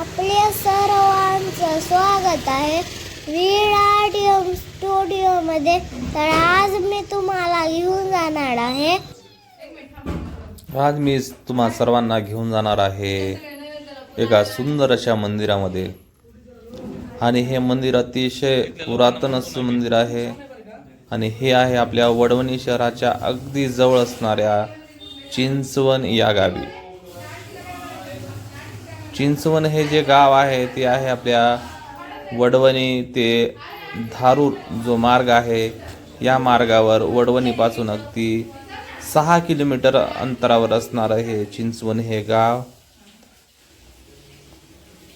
आपल्या सर्वांचं स्वागत आहे विराडियम स्टुडिओमध्ये. तर आज मी तुम्हाला घेऊन जाणार आहे. आज मी तुम्हा सर्वांना घेऊन जाणार आहे एका सुंदर अशा मंदिरामध्ये. आणि हे मंदिर अतिशय पुरातन असं मंदिर आहे. आणि हे आहे आपल्या वडवणी शहराच्या अगदी जवळ असणाऱ्या चिंचवण या गावी. चिंचवण हे जे गाव आहे ते आहे आपल्या वडवणी ते धारूर जो मार्ग आहे या मार्गावर वडवणीपासून अगदी सहा किलोमीटर अंतरावर असणारं हे चिंचवण हे गाव.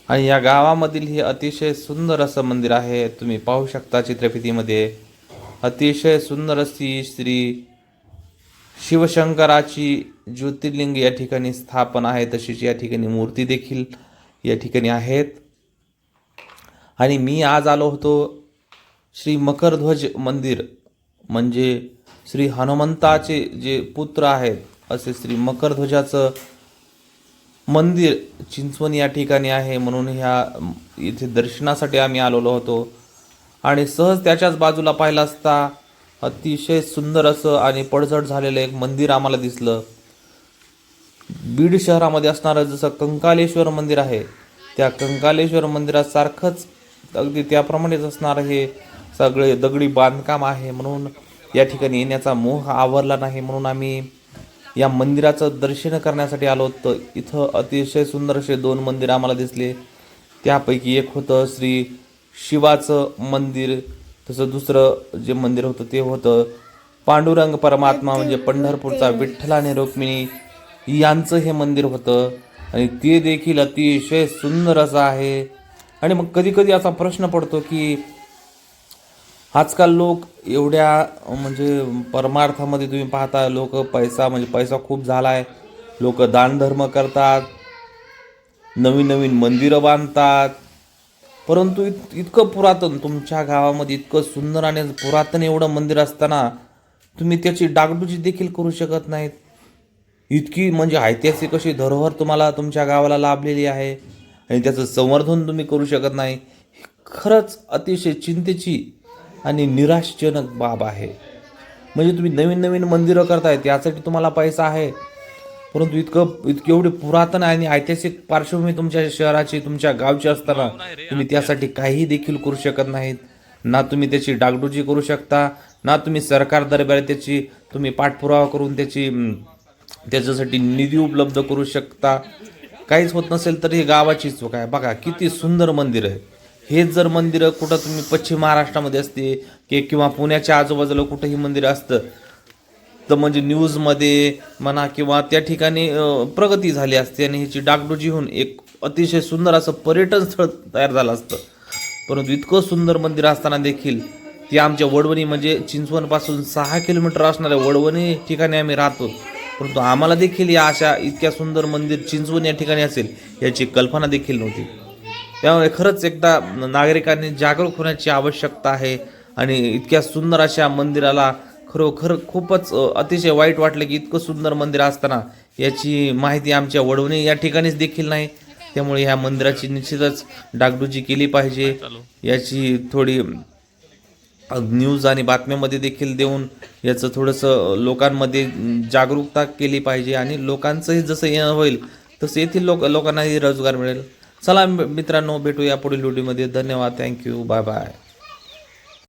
आणि या गावामधील हे अतिशय सुंदर असं मंदिर आहे तुम्ही पाहू शकता चित्रफितीमध्ये. अतिशय सुंदर अशी श्री शिवशंकराची ज्योतिर्लिंग या ठिकाणी स्थापन आहे तशीच या ठिकाणी मूर्ती देखील या ठिकाणी आहेत. आणि मी आज आलो होतो श्री मकरध्वज मंदिर म्हणजे श्री हनुमंताचे जे पुत्र आहेत असे श्री मकरध्वजाचं मंदिर चिंचवण या ठिकाणी आहे म्हणून ह्या इथे दर्शनासाठी आम्ही आलेलो होतो. आणि सहज त्याच्याच बाजूला पाहिला असता अतिशय सुंदर असं आणि पडझड झालेलं एक मंदिर आम्हाला दिसलं. बीड शहरामध्ये असणारं जसं कंकालेश्वर मंदिर आहे त्या कंकालेश्वर मंदिरासारखंच अगदी त्याप्रमाणेच असणारं हे सगळे दगडी बांधकाम आहे म्हणून या ठिकाणी येण्याचा मोह आवरला नाही म्हणून आम्ही या मंदिराचं दर्शन करण्यासाठी आलो होतो. इथं अतिशय सुंदर असे दोन मंदिर आम्हाला दिसले. त्यापैकी एक होतं श्री शिवाचं मंदिर तसं दुसरं जे मंदिर होतं ते होतं पांडुरंग परमात्मा म्हणजे पंढरपूरचा विठ्ठल आणि रुक्मिणी यांचं हे मंदिर होतं. आणि ते देखील अतिशय सुंदर असं आहे. आणि मग कधी कधी असा प्रश्न पडतो की आजकाल लोक एवढ्या म्हणजे परमार्थामध्ये तुम्ही पाहता लोक पैसा म्हणजे पैसा खूप झाला आहे लोक दानधर्म करतात. नवीन नवीन मंदिरं बांधतात. परंतु इत इतकं पुरातन तुमच्या गावामध्ये इतकं सुंदर आणि पुरातन एवढं मंदिर असताना तुम्ही त्याची डागडुजी देखील करू शकत नाहीत. इतकी म्हणजे ऐतिहासिक अशी धरोहर तुम्हाला तुमच्या गावाला लाभलेली आहे आणि त्याचं संवर्धन तुम्ही करू शकत नाही. ही खरंच अतिशय चिंतेची आणि निराशजनक बाब आहे. म्हणजे तुम्ही नवीन नवीन मंदिरं करतायत यासाठी तुम्हाला पैसा आहे. परंतु इतकं इतकी एवढी पुरातन आणि ऐतिहासिक पार्श्वभूमी तुमच्या शहराची तुमच्या गावची असताना तुम्ही त्यासाठी काही देखील करू शकत नाहीत. ना तुम्ही त्याची डागडुजी करू शकता ना तुम्ही सरकार दरबार त्याची तुम्ही पाठपुरावा करून त्याची त्याच्यासाठी निधी उपलब्ध करू शकता. काहीच होत नसेल तर ही गावाची चूक आहे. बघा किती सुंदर मंदिर आहे. हेच जर मंदिरं कुठं तुम्ही पश्चिम महाराष्ट्रामध्ये असते की किंवा पुण्याच्या आजूबाजूला कुठंही मंदिर असतं तर म्हणजे न्यूजमध्ये म्हणा किंवा त्या ठिकाणी प्रगती झाली असते आणि ह्याची डागडुजी होऊन एक अतिशय सुंदर असं पर्यटन स्थळ तयार झालं असतं. परंतु इतकं सुंदर मंदिर असताना देखील ती आमच्या वडवणी म्हणजे चिंचवणपासून सहा किलोमीटर असणाऱ्या वडवणी ठिकाणी आम्ही राहतो. परंतु आम्हाला देखील या अशा इतक्या सुंदर मंदिर चिंचवण या ठिकाणी असेल याची कल्पना देखील नव्हती. त्यामुळे खरंच एकदा नागरिकांनी जागरूक होण्याची आवश्यकता आहे आणि इतक्या सुंदर अशा मंदिराला खरोखर खूपच अतिशय वाईट वाटलं की इतकं सुंदर मंदिर असताना याची माहिती आमच्या वडवणे या ठिकाणीच देखील नाही. त्यामुळे ह्या मंदिराची निश्चितच डागडुजी केली पाहिजे. याची थोडी न्यूज आणि बातम्यामध्ये देखील देऊन याचं थोडंसं लोकांमध्ये जागरूकता केली पाहिजे आणि लोकांचंही जसं येणं होईल तसं येथील लोक लोकांनाही रोजगार मिळेल. चला मित्रांनो भेटूया पुढील व्हिडिओमध्ये. धन्यवाद. Thank you bye bye